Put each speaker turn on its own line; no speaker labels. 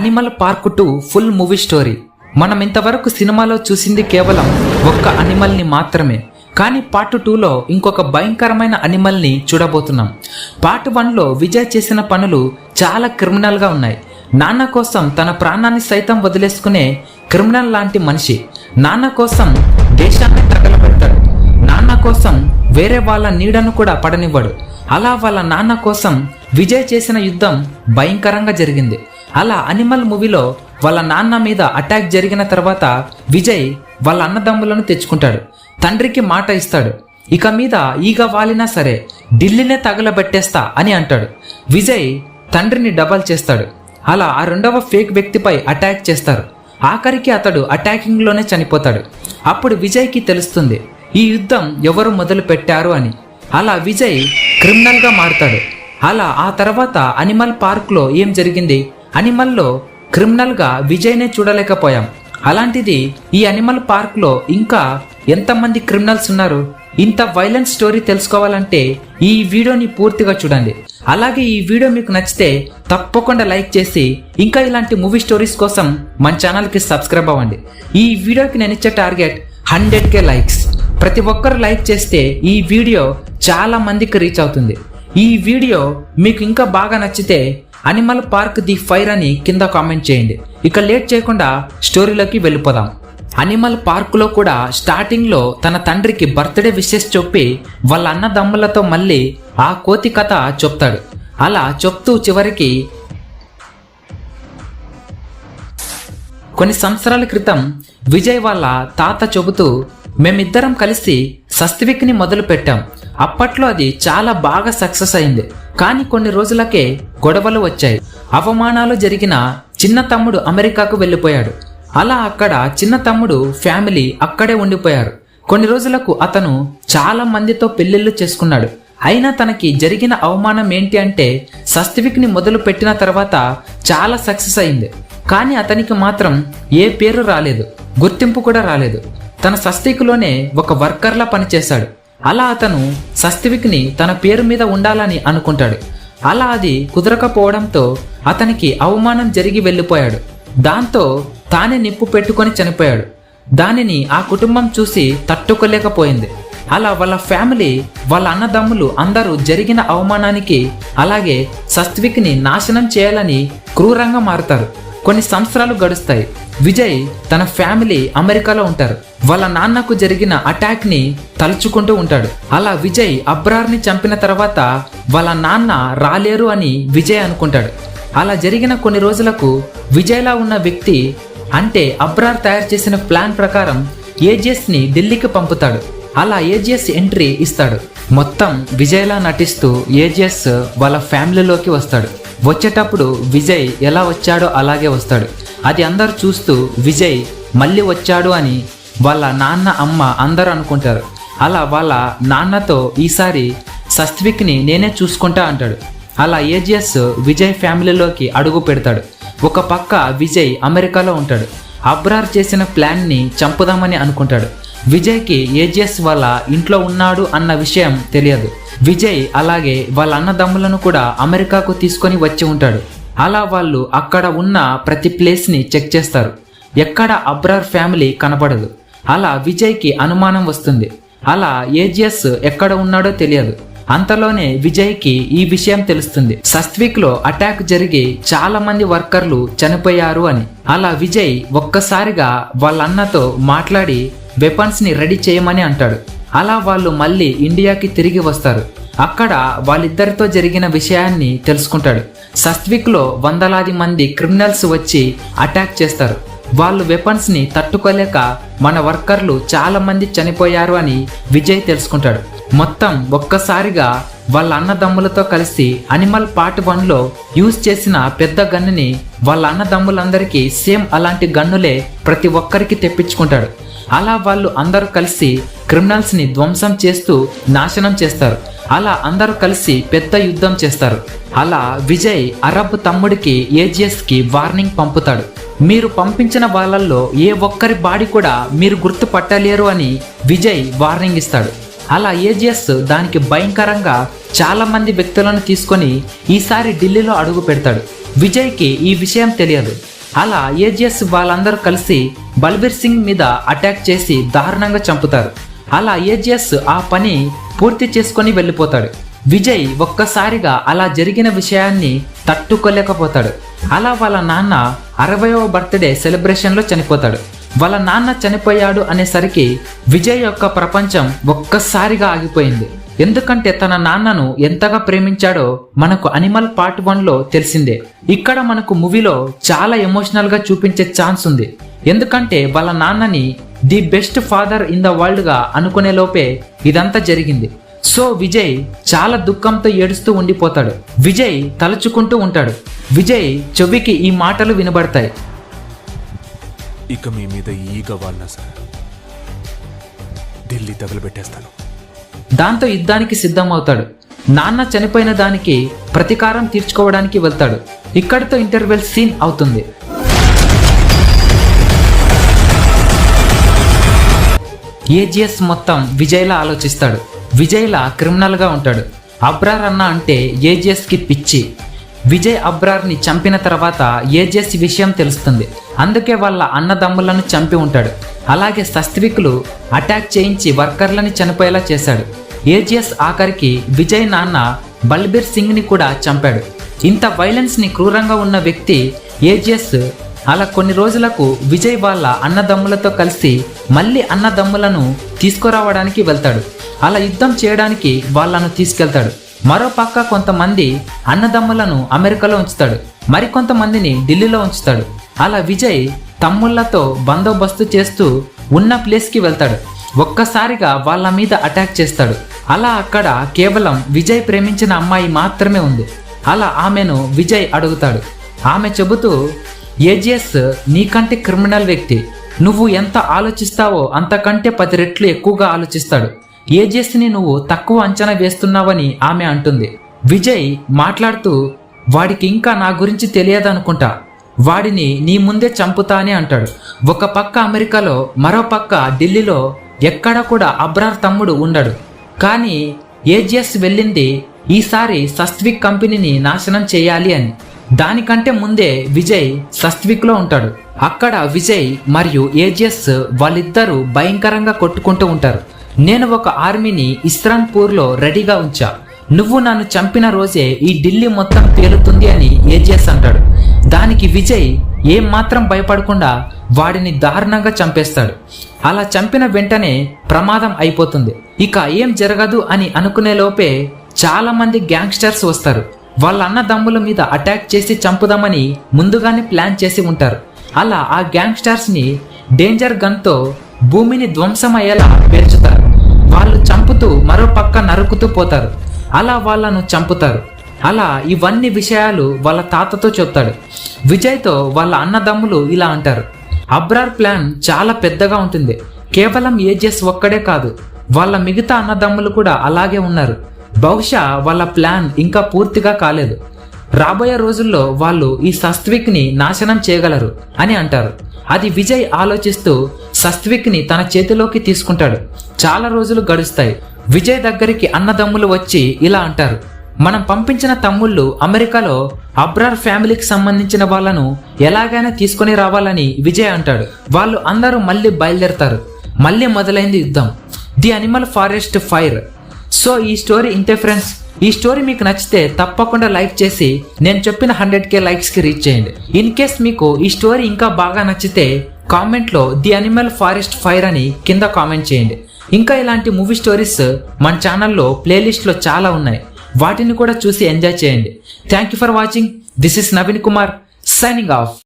Animal park two full movie story. మనం ఇంతవరకు సినిమాలో చూసింది కేవలం ఒక్క అనిమల్ని మాత్రమే. కానీ పార్ట్ టూలో ఇంకొక భయంకరమైన అనిమల్ని చూడబోతున్నాం. పార్ట్ వన్లో విజయ్ చేసిన పనులు చాలా క్రిమినల్గా ఉన్నాయి. నాన్న కోసం తన ప్రాణాన్ని సైతం వదిలేసుకునే క్రిమినల్ లాంటి మనిషి. నాన్న కోసం దేశాన్ని తగలబెడతాడు. నాన్న కోసం వేరే వాళ్ళ నీడను కూడా పడనివ్వడు. అలా వాళ్ళ నాన్న కోసం విజయ్ చేసిన యుద్ధం భయంకరంగా జరిగింది. అలా అనిమల్ మూవీలో వాళ్ళ నాన్న మీద అటాక్ జరిగిన తర్వాత విజయ్ వాళ్ళ అన్నదమ్ములను తెచ్చుకుంటాడు. తండ్రికి మాట ఇస్తాడు. ఇక మీద ఈగ వాలినా సరే ఢిల్లీనే తగలబెట్టేస్తా అని అంటాడు. విజయ్ తండ్రిని డబల్ చేస్తాడు. అలా ఆ రెండవ ఫేక్ వ్యక్తిపై అటాక్ చేస్తారు. ఆఖరికి అతడు అటాకింగ్లోనే చనిపోతాడు. అప్పుడు విజయ్కి తెలుస్తుంది ఈ యుద్ధం ఎవరు మొదలు పెట్టారు అని. అలా విజయ్ క్రిమినల్గా మారుతాడు. అలా ఆ తర్వాత అనిమల్ పార్క్లో ఏం జరిగింది? అనిమల్లో క్రిమినల్గా విజయ్నే చూడలేకపోయాం. అలాంటిది ఈ అనిమల్ పార్క్లో ఇంకా ఎంతమంది క్రిమినల్స్ ఉన్నారు? ఇంత వైలెంట్ స్టోరీ తెలుసుకోవాలంటే ఈ వీడియోని పూర్తిగా చూడండి. అలాగే ఈ వీడియో మీకు నచ్చితే తప్పకుండా లైక్ చేసి ఇంకా ఇలాంటి మూవీ స్టోరీస్ కోసం మన ఛానల్కి సబ్స్క్రైబ్ అవ్వండి. ఈ వీడియోకి నేను ఇచ్చే టార్గెట్ హండ్రెడ్ కే లైక్స్ ప్రతి ఒక్కరు లైక్ చేస్తే ఈ వీడియో చాలా మందికి రీచ్ అవుతుంది. ఈ వీడియో మీకు ఇంకా బాగా నచ్చితే అనిమల్ పార్క్ ది ఫైర్ అని కింద కామెంట్ చేయండి. ఇక లేట్ చేయకుండా స్టోరీలోకి వెళ్ళిపోదాం. అనిమల్ పార్కులో కూడా స్టార్టింగ్లో తన తండ్రికి బర్త్డే విషెస్ చెప్పి వాళ్ళ అన్నదమ్ములతో మళ్ళీ ఆ కోతి కథ చెప్తాడు. అలా చెప్తూ చివరికి కొన్ని సంవత్సరాల క్రితం విజయ్ వాళ్ళ తాత చెబుతూ మేమిద్దరం కలిసి సస్తివిక్ని మొదలు పెట్టాం అప్పట్లో అది చాలా బాగా సక్సెస్ అయింది. కానీ కొన్ని రోజులకే గొడవలు వచ్చాయి. అవమానాలు జరిగిన చిన్న తమ్ముడు అమెరికాకు వెళ్ళిపోయాడు. అలా అక్కడ చిన్న తమ్ముడు ఫ్యామిలీ అక్కడే ఉండిపోయారు. కొన్ని రోజులకు అతను చాలా మందితో పెళ్ళిళ్ళు చేసుకున్నాడు. అయినా తనకి జరిగిన అవమానం ఏంటి అంటే సస్తివిక్ని మొదలు పెట్టిన తర్వాత చాలా సక్సెస్ అయింది. కానీ అతనికి మాత్రం ఏ పేరు రాలేదు. గుర్తింపు కూడా రాలేదు. తన సస్తికులోనే ఒక వర్కర్లా పనిచేశాడు. అలా అతను సస్తివిక్ని తన పేరు మీద ఉండాలని అనుకుంటాడు. అలా అది కుదరకపోవడంతో అతనికి అవమానం జరిగి వెళ్ళిపోయాడు. దాంతో తానే నిప్పు పెట్టుకొని చనిపోయాడు. దానిని ఆ కుటుంబం చూసి తట్టుకోలేకపోయింది. అలా వాళ్ళ ఫ్యామిలీ వాళ్ళ అన్నదమ్ములు అందరూ జరిగిన అవమానానికి అలాగే సస్త్విక్ని నాశనం చేయాలని క్రూరంగా మారుతారు. కొన్ని సంవత్సరాలు గడుస్తాయి. విజయ్ తన ఫ్యామిలీ అమెరికాలో ఉంటారు. వాళ్ళ నాన్నకు జరిగిన అటాక్ని తలుచుకుంటూ ఉంటాడు. అలా విజయ్ అబ్రార్ని చంపిన తర్వాత వాళ్ళ నాన్న రాలేరు అని విజయ్ అనుకుంటాడు. అలా జరిగిన కొన్ని రోజులకు విజయ్లా ఉన్న వ్యక్తి అంటే అబ్రార్ తయారు చేసిన ప్లాన్ ప్రకారం ఏజియస్ని ఢిల్లీకి పంపుతాడు. అలా ఏజిఎస్ ఎంట్రీ ఇస్తాడు. మొత్తం విజయ్లా నటిస్తూ ఏజిఎస్ వాళ్ళ ఫ్యామిలీలోకి వస్తాడు. వచ్చేటప్పుడు విజయ్ ఎలా వచ్చాడో అలాగే వస్తాడు. అది అందరు చూస్తూ విజయ్ మళ్ళీ వచ్చాడు అని వాళ్ళ నాన్న అమ్మ అందరూ అనుకుంటారు. అలా వాళ్ళ నాన్నతో ఈసారి సస్త్విక్ని నేనే చూసుకుంటా అంటాడు. అలా ఏజిఎస్ విజయ్ ఫ్యామిలీలోకి అడుగు పెడతాడు. ఒక పక్క విజయ్ అమెరికాలో ఉంటాడు. అబ్రార్ చేసిన ప్లాన్ని చంపుదామని అనుకుంటాడు. విజయ్కి ఏజిఎస్ వాళ్ళ ఇంట్లో ఉన్నాడు అన్న విషయం తెలియదు. విజయ్ అలాగే వాళ్ళ అన్నదమ్ములను కూడా అమెరికాకు తీసుకొని వచ్చి ఉంటాడు. అలా వాళ్ళు అక్కడ ఉన్న ప్రతి ప్లేస్ని చెక్ చేస్తారు. ఎక్కడ అబ్రార్ ఫ్యామిలీ కనపడదు. అలా విజయ్కి అనుమానం వస్తుంది. అలా ఏజిఎస్ ఎక్కడ ఉన్నాడో తెలియదు. అంతలోనే విజయ్కి ఈ విషయం తెలుస్తుంది. సస్త్విక్లో అటాక్ జరిగి చాలా మంది వర్కర్లు చనిపోయారు అని. అలా విజయ్ ఒక్కసారిగా వాళ్ళ అన్నతో మాట్లాడి వెపన్స్ని రెడీ చేయమని అంటాడు. అలా వాళ్ళు మళ్ళీ ఇండియాకి తిరిగి వస్తారు. అక్కడ వాళ్ళిద్దరితో జరిగిన విషయాన్ని తెలుసుకుంటాడు. సస్త్విక్లో వందలాది మంది క్రిమినల్స్ వచ్చి అటాక్ చేస్తారు. వాళ్ళు వెపన్స్ని తట్టుకోలేక మన వర్కర్లు చాలామంది చనిపోయారు అని విజయ్ తెలుసుకుంటాడు. మొత్తం ఒక్కసారిగా వాళ్ళ అన్నదమ్ములతో కలిసి అనిమల్ పార్ట్ వన్లో యూజ్ చేసిన పెద్ద గన్నుని వాళ్ళ అన్నదమ్ములందరికీ సేమ్ అలాంటి గన్నులే ప్రతి ఒక్కరికి తెప్పించుకుంటాడు. అలా వాళ్ళు అందరూ కలిసి క్రిమినల్స్ని ధ్వంసం చేస్తూ నాశనం చేస్తారు. అలా అందరూ కలిసి పెద్ద యుద్ధం చేస్తారు. అలా విజయ్ అరబ్ తమ్ముడికి ఏజిఎస్కి వార్నింగ్ పంపుతాడు. మీరు పంపించిన వాళ్ళల్లో ఏ ఒక్కరి బాడీ కూడా మీరు గుర్తుపట్టలేరు అని విజయ్ వార్నింగ్ ఇస్తాడు. అలా ఏజిఎస్ దానికి భయంకరంగా చాలామంది వ్యక్తులను తీసుకొని ఈసారి ఢిల్లీలో అడుగు పెడతాడు. విజయ్కి ఈ విషయం తెలియదు. అలా ఏజిఎస్ వాళ్ళందరూ కలిసి బల్బీర్ సింగ్ మీద అటాక్ చేసి దారుణంగా చంపుతారు. అలా ఏజియస్ ఆ పని పూర్తి చేసుకొని వెళ్ళిపోతాడు. విజయ్ ఒక్కసారిగా అలా జరిగిన విషయాన్ని తట్టుకోలేకపోతాడు. అలా వాళ్ళ నాన్న అరవయవ బర్త్డే సెలబ్రేషన్లో చనిపోతాడు. వాళ్ళ నాన్న చనిపోయాడు అనేసరికి విజయ్ యొక్క ప్రపంచం ఒక్కసారిగా ఆగిపోయింది. ఎందుకంటే తన నాన్నను ఎంతగా ప్రేమించాడో మనకు అనిమల్ పార్ట్ వన్లో తెలిసిందే. ఇక్కడ మనకు మూవీలో చాలా ఎమోషనల్గా చూపించే ఛాన్స్ ఉంది. ఎందుకంటే వాళ్ళ నాన్నని the best father in the వరల్డ్గా అనుకునే లోపే ఇదంతా జరిగింది. సో విజయ్ చాలా దుఃఖంతో ఏడుస్తూ ఉండిపోతాడు. విజయ్ తలుచుకుంటూ ఉంటాడు. విజయ్ చెవికి ఈ మాటలు వినబడతాయి.
ఇక మీ మీద ఈగ వాళ్ళ సార్. ఢిల్లీ తగలబెట్టేస్తాను
దాంతో యుద్ధానికి సిద్ధమవుతాడు. నాన్న చనిపోయిన దానికి ప్రతీకారం తీర్చుకోవడానికి వెళ్తాడు. ఇక్కడితో ఇంటర్వెల్ సీన్ అవుతుంది. ఏజిఎస్ మొత్తం విజయ్లా ఆలోచిస్తాడు. విజయ్లా క్రిమినల్గా ఉంటాడు. అబ్రార్ అన్న అంటే ఏజిఎస్కి పిచ్చి. విజయ్ అబ్రార్ని చంపిన తర్వాత ఏజిఎస్ విషయం తెలుస్తుంది. అందుకే వాళ్ళ అన్నదమ్ములను చంపి ఉంటాడు. అలాగే సస్త్వికులు అటాక్ చేయించి వర్కర్లని చనిపోయేలా చేశాడు. ఏజిఎస్ ఆఖరికి విజయ్ నాన్న బల్బీర్ సింగ్ని కూడా చంపాడు. ఇంత వైలెన్స్ని క్రూరంగా ఉన్న వ్యక్తి ఏజిఎస్ అలా కొన్ని రోజులకు విజయ్ వాళ్ళ అన్నదమ్ములతో కలిసి మళ్ళీ అన్నదమ్ములను తీసుకురావడానికి వెళ్తాడు. అలా యుద్ధం చేయడానికి వాళ్ళను తీసుకెళ్తాడు. మరో పక్క కొంతమంది అన్నదమ్ములను అమెరికాలో ఉంచుతాడు. మరికొంతమందిని ఢిల్లీలో ఉంచుతాడు. అలా విజయ్ తమ్ముళ్ళతో బందోబస్తు చేస్తూ ఉన్న ప్లేస్కి వెళ్తాడు. ఒక్కసారిగా వాళ్ళ మీద అటాక్ చేస్తాడు. అలా అక్కడ కేవలం విజయ్ ప్రేమించిన అమ్మాయి మాత్రమే ఉంది. అలా ఆమెను విజయ్ అడుగుతాడు. ఆమె చెబుతూ ఏజిఎస్ నీకంటే క్రిమినల్ వ్యక్తి. నువ్వు ఎంత ఆలోచిస్తావో అంతకంటే పది రెట్లు ఎక్కువగా ఆలోచిస్తాడు. ఏజిఎస్ని నువ్వు తక్కువ అంచనా వేస్తున్నావని ఆమె అంటుంది. విజయ్ మాట్లాడుతూ వాడికి ఇంకా నా గురించి తెలియదనుకుంటా. వాడిని నీ ముందే చంపుతానే అంటాడు. ఒక పక్క అమెరికాలో మరో పక్క ఢిల్లీలో ఎక్కడ కూడా అబ్రార్ తమ్ముడు ఉండడు. కానీ ఏజిఎస్ వెళ్ళింది ఈసారి సస్విక్ కంపెనీని నాశనం చేయాలి అని. దానికంటే ముందే విజయ్ సస్త్విక్లో ఉంటాడు. అక్కడ విజయ్ మరియు ఏజియస్ వాళ్ళిద్దరూ భయంకరంగా కొట్టుకుంటూ ఉంటారు. నేను ఒక ఆర్మీని ఇస్రాన్పూర్లో రెడీగా ఉంచా. నువ్వు నన్ను చంపిన రోజే ఈ ఢిల్లీ మొత్తం పేలుతుంది అని ఏజియస్ అంటాడు. దానికి విజయ్ ఏం మాత్రం భయపడకుండా వాడిని దారుణంగా చంపేస్తాడు. అలా చంపిన వెంటనే ప్రమాదం అయిపోతుంది. ఇక ఏం జరగదు అని అనుకునే లోపే చాలామంది గ్యాంగ్స్టర్స్ వస్తారు. వాళ్ళ అన్నదమ్ముల మీద అటాక్ చేసి చంపుదామని ముందుగానే ప్లాన్ చేసి ఉంటారు. అలా ఆ గ్యాంగ్స్టర్స్ని డేంజర్ గన్తో భూమిని ధ్వంసం అయ్యేలా పేర్చుతారు వాళ్ళు చంపుతూ మరో పక్క నరుకుతూ పోతారు. అలా వాళ్ళను చంపుతారు. అలా ఇవన్నీ విషయాలు వాళ్ళ తాతతో చెప్తాడు. విజయ్తో వాళ్ళ అన్నదమ్ములు ఇలా అంటారు. అబ్రార్ ప్లాన్ చాలా పెద్దగా ఉంటుంది. కేవలం ఏజెస్ ఒక్కడే కాదు. వాళ్ళ మిగతా అన్నదమ్ములు కూడా అలాగే ఉన్నారు. బహుశా వాళ్ళ ప్లాన్ ఇంకా పూర్తిగా కాలేదు. రాబోయే రోజుల్లో వాళ్ళు ఈ సస్త్విక్ని నాశనం చేయగలరు అని అంటారు. అది విజయ్ ఆలోచిస్తూ సస్త్విక్ని తన చేతిలోకి తీసుకుంటాడు. చాలా రోజులు గడుస్తాయి. విజయ్ దగ్గరికి అన్నదమ్ములు వచ్చి ఇలా అంటారు. మనం పంపించిన తమ్ముళ్ళు అమెరికాలో అబ్రార్ ఫ్యామిలీకి సంబంధించిన వాళ్ళను ఎలాగైనా తీసుకొని రావాలని విజయ్ అంటాడు. వాళ్ళు అందరూ మళ్ళీ బయలుదేరతారు. మళ్ళీ మొదలైంది యుద్ధం. The animal forest fire. So ఈ స్టోరీ ఇంతే ఫ్రెండ్స్ ఈ స్టోరీ మీకు నచ్చితే తప్పకుండా లైక్ చేసి నేను చెప్పిన హండ్రెడ్ కే లైక్స్కి రీచ్ చేయండి. ఇన్ కేస్ మీకు ఈ స్టోరీ ఇంకా బాగా నచ్చితే కామెంట్లో ది అనిమల్ ఫారెస్ట్ ఫైర్ అని కింద కామెంట్ చేయండి. ఇంకా ఇలాంటి మూవీ స్టోరీస్ మన ఛానల్లో ప్లేలిస్ట్లో చాలా ఉన్నాయి. వాటిని కూడా చూసి ఎంజాయ్ చేయండి. Thank you for watching this is Naveen Kumar signing off